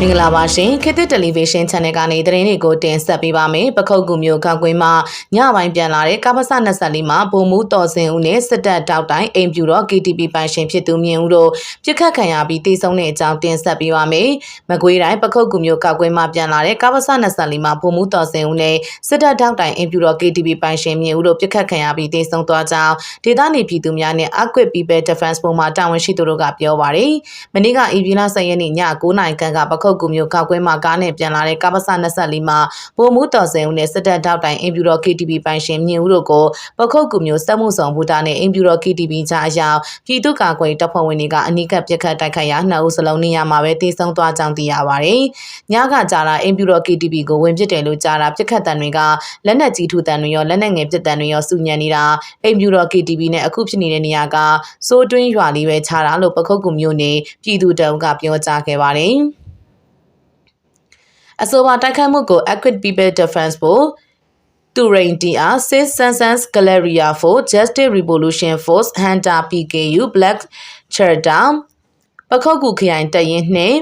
မင်္ဂလာပါရှင်ခေတ်သစ်တယ်လီဗီရှင်း channel ကနေသတင်းတွေကိုတင်ဆက်ပေးပါမယ်ပခုတ်ကူမျိုးခောက်ကွင်းမှာညပိုင်းပြန်လာတဲ့ကပ္ပစ24မှာပုံမှုတော်စင်ဦးနဲ့စစ်တပ်တောက်တိုင်းအိမ်ပြူတော့ KTP ပိုင်ရှင်ဖြစ်သူမြင့်ဦးတို့ပြစ်ခတ်ခံရပြီးတေဆုံးတဲ့အကြောင်းတင်ဆက်ပေးပါမယ်မကွေးတိုင်းပခုတ်ကူမျိုးခောက်ကွင်းမှာပြန်လာတဲ့ကပ္ပစ24မှာပုံမှုတော်စင်ဦးနဲ့စစ်တပ်တောက်တိုင်းအိမ်ပြူတော့ KTP ပိုင်ရှင်မြင့်ဦးတို့ပြစ်ခတ်ခံရပြီးတေဆုံးသွားကြောင်းဒေသနေပြည်သူများနဲ့ Aquit People Defense ပုံမှာတာဝန်ရှိသူတို့ကပြောပါတယ်မနေ့ကဧပြီလ10ရက်နေ့ည9:00နာရီခန့်ကပခုတ်ကူမျိုးခောက်ကွင်းမှာကားနဲ့ပြန်လာတဲ့ကပ္ပစ24မှာဗိုလ်မှူးတော်စင်ဦးနဲ့စစ်တပ်ထောက်တိုင်အင်ပြူတော် KTB ပိုင်ရှင်မြင့်ဦးတို့ကိုပခုတ်ကူမျိုးစက်မှုဆောင်ဘူတာနဲ့အင်ပြူတော် KTB ကြားအရောက်ပြည်သူ့ကာကွယ်တပ်ဖွဲ့ဝင်တွေကအနိကပြက်ခတ်တိုက်ခိုက်ရာနှစ်ဦးစလုံးနေရာမှာပဲတေဆုံးသွားကြောင်းသိရပါတယ်။ညကကြာလာအင်ပြူတော် KTB ကိုဝင်ပစ်တယ်လို့ကြားတာပြက်ခတ်တန်တွေကလက်နက်ကြီးထူတန်တွေရောလက်နက်ငယ်ပစ်တန်တွေရောစုညံနေတာအင်ပြူတော် KTB နဲ့အခုဖြစ်နေတဲ့နေရာကစိုးတွင်းရွာလေးပဲခြားတာလို့ပခုတ်ကူမျိုးနေပြည်သူတုံးကပြောကြားခဲ့ပါတယ်။ အဆိုပါတိုက်ခိုက်မှုကို Equit People Defense ဖို့တူရိန်တီအား Sis Sansans Galleria for Justice Revolution Force Hunter PKU Black Cherdown ပခုတ်ကူခရိုင်တရင်နှင့်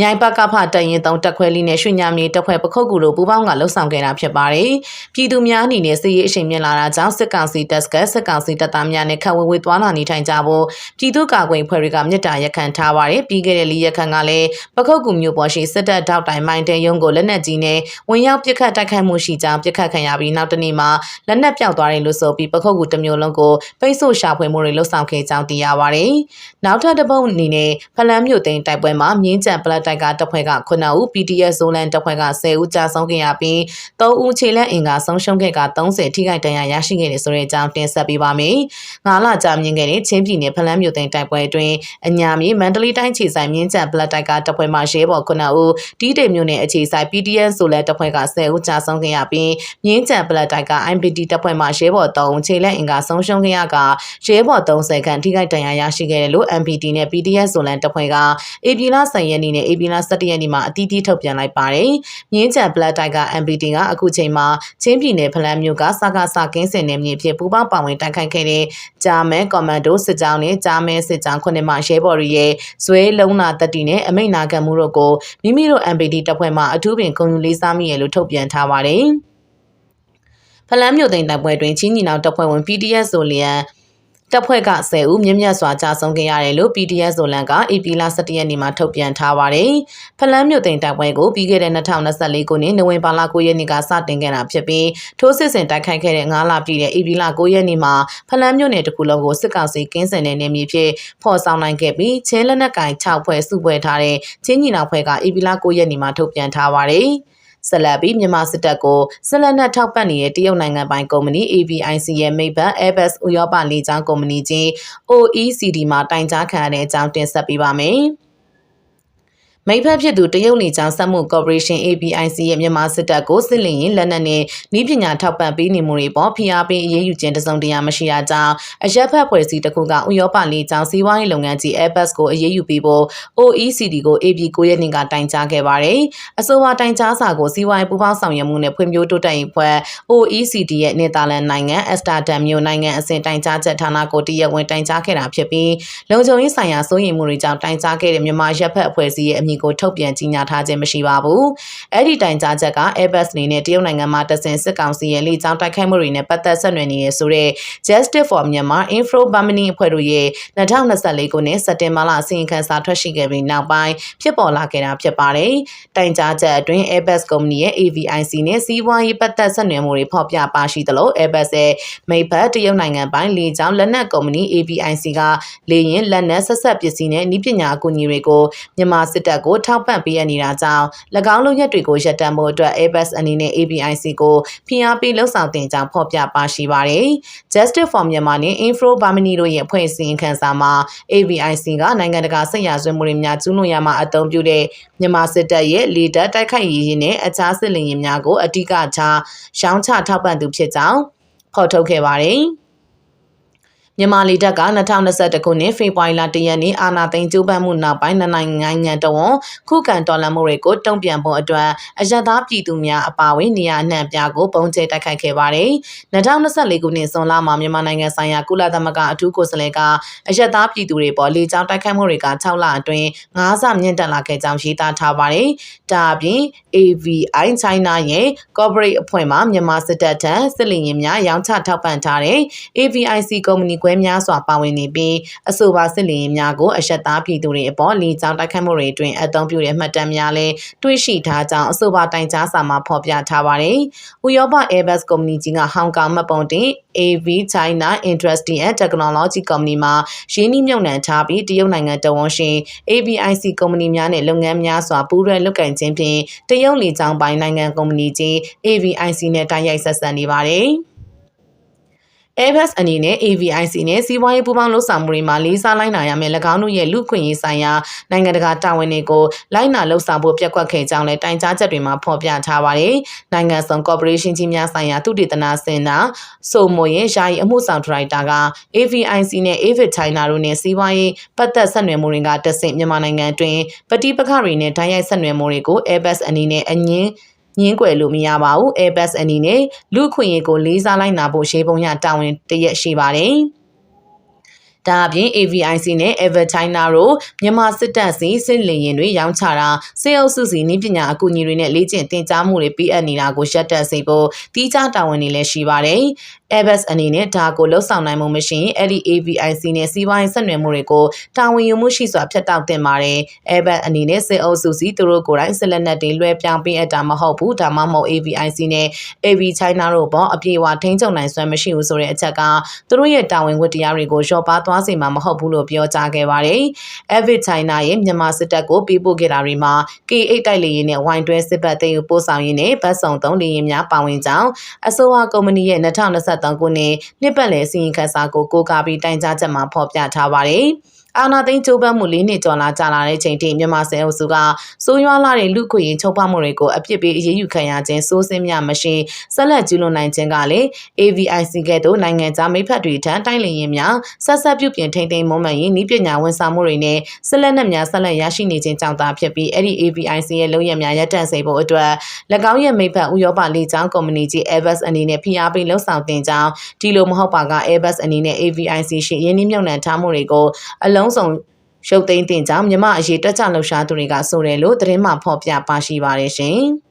မြိုင်ပကဖတရင်တုံးတက်ခွဲလေးနဲ့ရွှေညမြေတက်ခွဲပခုတ်ကူတို့ပူးပေါင်းကလှုပ်ဆောင်ခဲ့တာဖြစ်ပါတယ်။ပြည်သူများအနေနဲ့စစ်ရေးအရှိန်မြင့်လာတာကြောင့်စစ်ကောင်စီတပ်ကစစ်ကောင်စီတပ်သားများနဲ့ခက်ဝေဝေသွားလာနေထိုင်ကြဖို့ပြည်သူ့ကာကွယ်ဖွဲ့တွေကမြစ်တာရက်ခံထားပါတယ်။ပြီးခဲ့တဲ့လေးရက်ခန့်ကလည်းပခုတ်ကူမျိုးပေါ်ရှိစစ်တပ်တောက်တိုင်မိုင်းတဲရုံးကိုလက်နက်ကြီးနဲ့ဝင်ရောက်ပစ်ခတ်တိုက်ခိုက်မှုရှိကြောင်းပစ်ခတ်ခံရပြီးနောက်တနေ့မှာလက်နက်ပြောက်သွားတယ်လို့ဆိုပြီးပခုတ်ကူတစ်မျိုးလုံးကိုပိတ်ဆို့ရှာဖွေမှုတွေလှုပ်ဆောင်ခဲ့ကြောင်းသိရပါတယ်။နောက်ထပ်တစ်ပုတ်အနေနဲ့ဖလန်းမြို့သိမ်းတိုက်ပွဲမှာမြင်းကြံပလက်တိုက်ကတပ်ဖွဲ့က9ဦး PTS ဇိုလန်တပ်ဖွဲ့က10ဦးကြာဆုံးခဲ့ရပြီး3ဦးခြေလက်အင်ကဆုံးရှုံးခဲ့က30ထိခိုက်ဒဏ်ရာရရှိခဲ့တယ်ဆိုတဲ့အကြောင်းတင်ဆက်ပေးပါမယ်။ငါလာကြာမြင့်ခဲ့တဲ့ချင်းပြည်နယ်ဖလန်းမြို့သိမ်းတိုက်ပွဲအတွင်းအညာမြေမန္တလေးတိုင်းခြေဆိုင်မြင်းကြံပလက်တိုက်ကတပ်ဖွဲ့မှရဲဘော်9ဦးတီးတိမ်မြို့နယ်အခြေဆိုင် PTS ဇိုလန်တပ်ဖွဲ့က10ဦးကြာဆုံးခဲ့ရပြီးမြင်းကြံပလက်တိုက်က IPT တပ်ဖွဲ့မှရဲဘော်3ဦးခြေလက်အင်ကဆုံးရှုံးခဲ့ရကရဲဘော်30ခန့်ထိခိုက်ဒဏ်ရာရရှိခဲ့တယ်လို့ MPT နဲ့ PTS ဇိုလန်တပ်ဖွဲ့က AP လ10ရက်နေ့နဲ့ AP လ17ရက်နေ့မှာအသီးသီးထုတ်ပြန်လိုက်ပါတယ်။မြင်းကြံ Black Tiger MPT ကအခုချိန်မှာချင်းပြည်နယ်ဖလန်းမြို့ကစကားစကင်းစင်နယ်မြေဖြစ်ပူးပေါင်းပါဝင်တိုက်ခိုက်ခဲ့တဲ့ဂျာမဲကွန်မန်ဒိုစစ်ကြောင်းနဲ့ဂျာမဲစစ်ကြောင်းခုနှစ်မှရဲဘော်တွေရဲ့ဇွဲလုံးနာတက်တီနဲ့အမိတ်နာခံမှုတို့ကိုမိမိတို့ MPT တပ်ဖွဲ့မှအထူးပင်ဂုဏ်ယူလေးစားမိရလို့ထုတ်ပြန်ထားပါတယ်။ဖလန်းမြို့သိမ်းတပ်ပွဲတွင်ချင်းညီနောင်တပ်ဖွဲ့ဝင် PDS ဆိုလျံ တပ်ဖွဲ့က10ဦးမြင့်မြတ်စွာကြာဆုံးခဲ့ရတယ်လို့ PDF ဇိုလန်က AP လ17ရက်နေ့မှာထုတ်ပြန်ထားပါတယ်။ဖလန်းမြို့သိမ်းတပ်ပွဲကိုပြီးခဲ့တဲ့2024ခုနှစ်နိုဝင်ဘာလ9ရက်နေ့ကစတင်ခဲ့တာဖြစ်ပြီးထိုးစစ်ဆင်တိုက်ခိုက်ခဲ့တဲ့9လပြည့်တဲ့ AP လ9ရက်နေ့မှာဖလန်းမြို့နယ်တစ်ခုလုံးကိုစစ်ကောင်စီကင်းစင်တဲ့နေမြေဖြစ်ဖော်ဆောင်နိုင်ခဲ့ပြီးချင်းလက်နက်ကင်6ဖွဲ့စုဖွဲ့ထားတဲ့ချင်းညီနောင်ဖွဲ့က AP လ9ရက်နေ့မှာထုတ်ပြန်ထားပါတယ်။ ဆက်လက်ပြီးမြန်မာစစ်တပ်ကိုဆက်လက်နဲ့ထောက်ပံ့နေတဲ့တရုတ်နိုင်ငံပိုင်ကုမ္ပဏီ AVIC ရဲ့မိဘ Airbus ဥရောပလေကြောင်းကုမ္ပဏီချင်း OECD မှာတိုင်ကြားခံရတဲ့အကြောင်းတင်ဆက်ပေးပါမယ်။ မိဖက်ဖြစ်သူတရုတ်လေကြောင်းစက်မှုကော်ပိုရေးရှင်း ABIC ရဲ့မြန်မာစစ်တပ်ကိုစစ်လင်ရင်လက်နက်နဲ့ဤပညာထောက်ပံ့ပေးနေမှုတွေပေါ်ဖိအားပေးအရေးယူခြင်းတစုံတရာမရှိတာကြောင့်အရက်ဖက်ဖွဲ့စည်းတစ်ခုကဥရောပလေကြောင်းစီးပွားရေးလုပ်ငန်းကြီး Airbus ကိုအရေးယူပေးဖို့ OECD ကို AB 9ရက်နေ့ကတိုင်ကြားခဲ့ပါတယ်။အဆိုပါတိုင်ကြားစာကိုစီးပွားရေးပူးပေါင်းဆောင်ရွက်မှုနဲ့ဖွံ့ဖြိုးတိုးတက်ရေးဖွဲ့ OECD ရဲ့နယ်သာလန်နိုင်ငံအက်စတာဒမ်မြို့နိုင်ငံအစဉ်တိုင်ကြားချက်ဌာနကိုတရက်ဝင်တိုင်ကြားခဲ့တာဖြစ်ပြီးလုံခြုံရေးဆိုင်ရာစိုးရိမ်မှုတွေကြောင့်တိုင်ကြားခဲ့တဲ့မြန်မာရက်ဖက်အဖွဲ့အစည်းရဲ့အမည်ကိုထုတ်ပြန်ကြေညာထားခြင်းမရှိပါဘူး။အဲ့ဒီတိုင်ကြားချက်က Airbus အနေနဲ့တရုတ်နိုင်ငံမှာတဆင်စစ်ကောင်စီရဲ့လေကြောင်းတိုက်ခိုက်မှုတွေနဲ့ပတ်သက်ဆက်နွယ်နေရဆိုတဲ့ Justice for Myanmar Info Germany အဖွဲ့တို့ရဲ့2024ခုနှစ်စက်တင်ဘာလအစီရင်ခံစာထွက်ရှိခဲ့ပြီးနောက်ပိုင်းဖြစ်ပေါ်လာခဲ့တာဖြစ်ပါတယ်။တိုင်ကြားချက်အတွင်း Airbus ကုမ္ပဏီရဲ့ AVIC နဲ့စီးပွားရေးပတ်သက်ဆက်နွယ်မှုတွေဖော်ပြပါရှိသလို Airbus ရဲ့မိဘတရုတ်နိုင်ငံပိုင်းလေကြောင်းလက်နက်ကုမ္ပဏီ AVIC ကလေရင်လက်နက်ဆက်ဆက်ပစ္စည်းနဲ့ဤပညာအကူအညီတွေကိုမြန်မာစစ်တပ်ကိုထောက်ပံ့ပေးရနေတာကြောင့်၎င်းလုံရက်တွေကိုရပ်တန့်ဖို့အတွက် Airbus အနေနဲ့ ABIC ကိုဖိအားပေးလှုပ်ဆောင်တင်ကြောင်းဖော်ပြပါရှိပါတယ်။ Justice for Myanmar နဲ့ Info Germany တို့ရဲ့ဖွဲ့စည်းခန်းစာမှာ ABIC ကနိုင်ငံတကာဆက်ရဆွေးမှုတွေများကျူးလွန်ရမှာအသုံးပြုတဲ့မြန်မာစစ်တပ်ရဲ့လေတပ်တိုက်ခိုက်ရေးနဲ့အခြားစစ်လင်ရင်များကိုအ धिक ချရောင်းချထောက်ပံ့သူဖြစ်ကြောင်းဖော်ထုတ်ခဲ့ပါတယ်။ မြန်မာလေတပ်က2021ခုနှစ်ဖေဖော်ဝါရီလ1ရက်နေ့အာဏာသိမ်းကြိုးပမ်းမှုနောက်ပိုင်းနှစ်နိုင်ငံတဝန်ခုခံတော်လှန်မှုတွေကိုတုံ့ပြန်ဖို့အတွက်အရသာပြည်သူများအပါအဝင်နေရာအနှံ့ပြားကိုပုံကျဲတိုက်ခိုက်ခဲ့ပါတယ်။2024ခုနှစ်ဇွန်လမှာမြန်မာနိုင်ငံဆိုင်ရာကုလသမဂ္ဂအထူးကိုယ်စားလှယ်ကအရသာပြည်သူတွေပေါ်လေကြောင်းတိုက်ခိုက်မှုတွေက6လအတွင်း9ဆမြင့်တက်လာခဲ့ကြောင်းရေးသားထားပါတယ်။ဒါအပြင် AVI China ရဲ့ corporate အဖွဲ့မှမြန်မာစစ်တပ်ထံစစ်လင်ရင်များရောင်းချထောက်ပံ့ထားတဲ့ AVIC ကုမ္ပဏီကွဲများစွာပါဝင်နေပြီးအဆိုပါစစ်လင်ရင်များကိုအဆက်သားပြည်သူတွေအပေါ်လေကြောင်းတိုက်ခိုက်မှုတွေအတွင်းအသုံးပြုတဲ့မှတ်တမ်းများလည်းတွေ့ရှိထားကြောင်းအဆိုပါတိုင်ကြားစာမှာဖော်ပြထားပါတယ်။ဥရောပ Airbus ကုမ္ပဏီကြီးကဟောင်ကောင်မှတ်ပုံတင် AV China Industry and Technology ကုမ္ပဏီမှာရင်းနှီးမြှုပ်နှံထားပြီးတရုတ်နိုင်ငံတဝန်ရှင် ABIC ကုမ္ပဏီများနဲ့လုပ်ငန်းများစွာပူးတွဲလုပ်ကိုင်ခြင်းဖြင့်တရုတ်လေကြောင်းပိုင်းနိုင်ငံကုမ္ပဏီကြီး AVIC နဲ့တိုက်ရိုက်ဆက်ဆံနေပါတယ်။ Airbus အနေနဲ့ AVIC နဲ့စီးပွားရေးပူးပေါင်းလုပ်ဆောင်မှုတွေမှာလေးစားလိုက်နာရမယ်၎င်းတို့ရဲ့လူခွင့်ရေးဆိုင်ရာနိုင်ငံတကာတာဝန်တွေကိုလိုက်နာလှုပ်ဆောင်ဖို့ပြက်ကွက်ခဲ့ကြောင်းလည်းတိုင်ကြားချက်တွေမှာဖော်ပြထားပါတယ်။နိုင်ငံဆောင် corporation ကြီးများဆိုင်ရာသုတေသနစင်တာဆိုမိုရဲ့ယာယီအမှုဆောင်ဒရိုက်တာက AVIC နဲ့ Avid China တို့နဲ့စီးပွားရေးပတ်သက်ဆက်နွယ်မှုတွေကတဆင့်မြန်မာနိုင်ငံအတွင်းပဋိပက္ခတွေနဲ့ဓာတ်ရိုက်ဆက်နွယ်မှုတွေကို Airbus အနေနဲ့အငင်း ညင်းကွယ်လို့မရပါဘူး Airbus အနေနဲ့လူခွင့်ရေးကိုလေးစားလိုက်နာဖို့ရှေးပုံရတာဝန်တရက်ရှိပါတယ်ဒါအပြင် AVIC နဲ့ Everchina တို့မြန်မာစစ်တပ်စီစစ်လင်ရင်တွေရောင်းချတာစေအုပ်စုစီနည်းပညာအကူအညီတွေနဲ့လေ့ကျင့်သင်ကြားမှုတွေပေးအပ်နေတာကိုရှက်တက်စေဖို့တီးခြားတာဝန်တွေလည်းရှိပါတယ်။ Airbus အနေနဲ့ဒါကိုလှုပ်ဆောင်နိုင်မှုမရှိရင်အဲ့ဒီ AVIC နဲ့စီးပွားရေးဆက်နွယ်မှုတွေကိုတာဝန်ယူမှုရှိစွာဖျက်တောက်တင်ပါတယ်။ Airbus အနေနဲ့စစ်အုပ်စုစီသူတို့ကိုယ်တိုင်ဆက်လက်နက်တွေလွှဲပြောင်းပေးအပ်တာမဟုတ်ဘူးဒါမှမဟုတ် AVIC နဲ့ AV China တို့ပေါ်အပြေအဝထိန်းချုပ်နိုင်စွမ်းမရှိဘူးဆိုတဲ့အချက်ကသူတို့ရဲ့တာဝန်ဝတ္တရားတွေကိုလျှော့ပါသွားစေမှာမဟုတ်ဘူးလို့ပြောကြားခဲ့ပါတယ်။ AV China ရဲ့မြန်မာစစ်တပ်ကိုပေးပို့ခဲ့တာတွေမှာ K8 တိုက်လေယာဉ်နဲ့ဝိုင်းတွဲစစ်ပတ်သိမ်းပို့ဆောင်ရေးနဲ့ဗတ်စုံသုံးလေယာဉ်များပါဝင်ကြောင်းအဆိုပါကုမ္ပဏီရဲ့2023ခုနှစ်နှစ်ပတ်လည်စီရင်ခန်းစာကိုကိုးကားပြီးတိုင်ကြားချက်မှာဖော်ပြထားပါတယ်။ အာနာသိန်းကြိုးပမ်းမှု၄နှစ်ကျော်လာကြာလာတဲ့ချိန်ထိမြန်မာစစ်အုပ်စုကစိုးရွားလာတဲ့လူခွင့်ရေးချုပ်ဖမှုတွေကိုအပြစ်ပေးအရေးယူခံရခြင်းစိုးစင်းများမရှိဆက်လက်ကျူးလွန်နိုင်ခြင်းကလည်း AVIC ကဲ့သို့နိုင်ငံသားမိဖက်တွေထံတိုင်းလည်ရင်များဆက်ဆက်ပြုပြင်ထိန်သိမ်းမွမ်းမံရေးဤပညာဝန်ဆောင်မှုတွေနဲ့ဆက်လက်နဲ့များဆက်လက်ရရှိနေခြင်းကြောင့်သာဖြစ်ပြီးအဲ့ဒီ AVIC ရဲ့လုံရများရပ်တန့်စေဖို့အတွက်၎င်းရဲ့မိဖက်ဥရောပလေကြောင်းကုမ္ပဏီကြီး Airbus အနေနဲ့ဖိအားပေးလှုပ်ဆောင်တင်ကြောင်းဒီလိုမဟုတ်ပါက Airbus အနေနဲ့ AVIC ရှိရင်းနှီးမြှုပ်နှံထားမှုတွေကိုအလုံးစုံရုပ်သိမ်းတင်ကြောင်းမြမအရေးတက်ကြလှုပ်ရှားသူတွေကဆိုတယ်လို့သတင်းမှဖော်ပြပါရှိပါတယ်ရှင်။